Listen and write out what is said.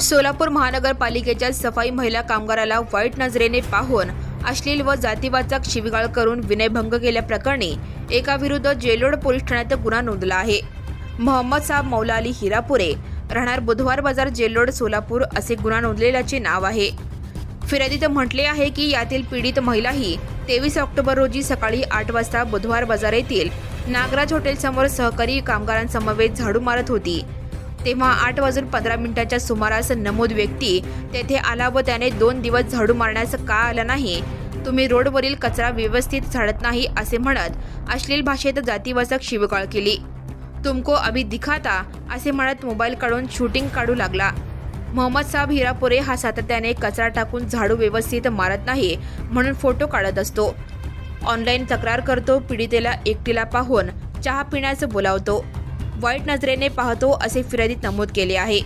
सोलापूर महानगरपालिकेच्या सफाई महिला कामगाराला वाईट नजरेने पाहून अश्लील व जातीवाचक शिवीगाळ करून विनयभंग केल्याप्रकरणी एकाविरुद्ध जेलोड पोलीस ठाण्यात गुन्हा नोंदला आहे. मोहम्मद साहब मौला अली हिरापुरे राहणार बुधवार बाजार जेलोड सोलापूर असे गुन्हा नोंदलेल्याचे नाव आहे. फिर्यादीत म्हटले आहे की यातील पीडित महिला ही तेवीस ऑक्टोबर रोजी सकाळी आठ वाजता बुधवार बाजार येथील नागराज हॉटेलसमोर सहकारी कामगारांसमवेत झाडू मारत होती. तेव्हा आठ वाजून पंधरा मिनिटाच्या सुमारास नमूद व्यक्ती तेथे आला व त्याने दोन दिवस झाडू मारण्यास का आला नाही तुम्ही रोडवरील कचरा व्यवस्थित झाडत नाही असे म्हणत अश्लील भाषेत जातीवाचक शिवकाळ केली. तुमको अभि दिखाता असे म्हणत मोबाईल काढून शूटिंग काढू लागला. मोहम्मद साहब हिरापुरे हा सातत्याने कचरा टाकून झाडू व्यवस्थित मारत नाही म्हणून फोटो काढत असतो. ऑनलाईन तक्रार करतो पीडितेला एकटीला पाहून चहा पिण्यास बोलावतो. वाईट नजरेने पाहतो असे फिर्यादीत नमूद केले आहे.